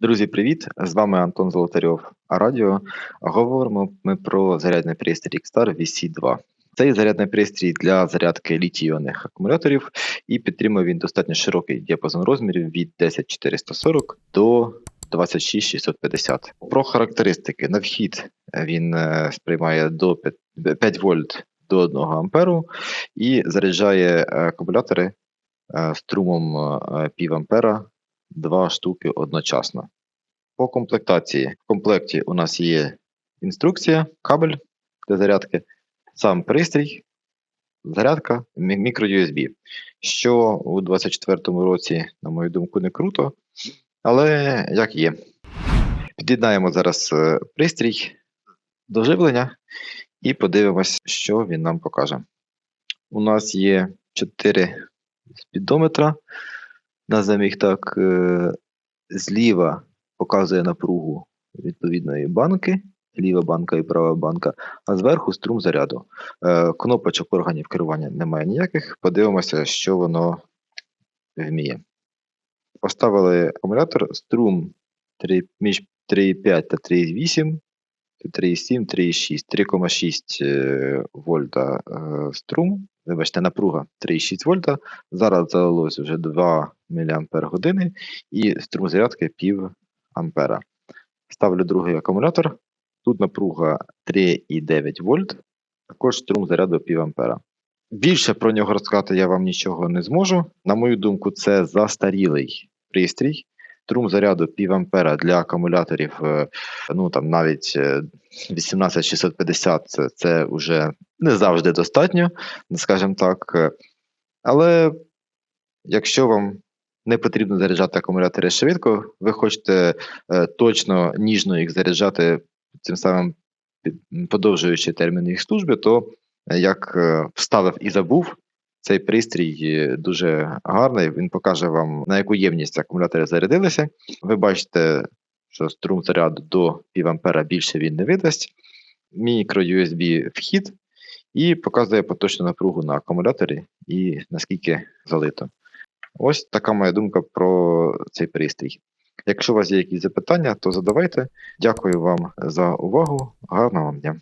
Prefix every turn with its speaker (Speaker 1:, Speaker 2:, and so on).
Speaker 1: Друзі, привіт! З вами Антон Золотарьов Радіо. Говоримо ми про зарядний пристрій Xstar VC2. Цей зарядний пристрій для зарядки літій-іонних акумуляторів і підтримує він достатньо широкий діапазон розмірів від 10440 до 26650. Про характеристики. На вхід він е, сприймає до 5, 5 вольт до 1 амперу і заряджає е, акумулятори е, струмом е, пів ампера два штуки одночасно. По комплектації. В комплекті у нас є інструкція, кабель для зарядки, сам пристрій, зарядка, мі- мікро-USB. Що у 2024 році, на мою думку, не круто, але як є. Під'єднаємо зараз е, пристрій до живлення і подивимось, що він нам покаже. У нас є 4 спідометра. Назвемо їх так. е, Зліва показує напругу відповідної банки, ліва банка і права банка, а зверху струм заряду. Е, Кнопочок органів керування немає ніяких. Подивимося, що воно вміє. Поставили акумулятор струм 3, між 3,5 та 3,8, 3,7, 3,6, 3,6 е, вольта е, струм, вибачте, напруга 3,6 вольта. Зараз залилось вже 2 мАч і струм зарядки пів ампера. Ставлю другий акумулятор. Тут напруга 3,9 вольт, також струм заряду пів ампера. Більше про нього розказати я вам нічого не зможу. На мою думку, це застарілий пристрій. Струм заряду пів ампера для акумуляторів, е, ну там навіть е, 18650 це, це вже не завжди достатньо, скажімо так. Але якщо вам не потрібно заряджати акумулятори швидко, ви хочете е, точно ніжно їх заряджати, цим самим подовжуючи термін їх служби, то е, як е, вставив і забув, цей пристрій дуже гарний. Він покаже вам, на яку ємність акумулятори зарядилися. Ви бачите, що струм заряду до пів більше він не видасть. Мікро-USB вхід і показує поточну напругу на акумуляторі і наскільки залито. Ось така моя думка про цей пристрій. Якщо у вас є якісь запитання, то задавайте. Дякую вам за увагу. Гарного вам дня.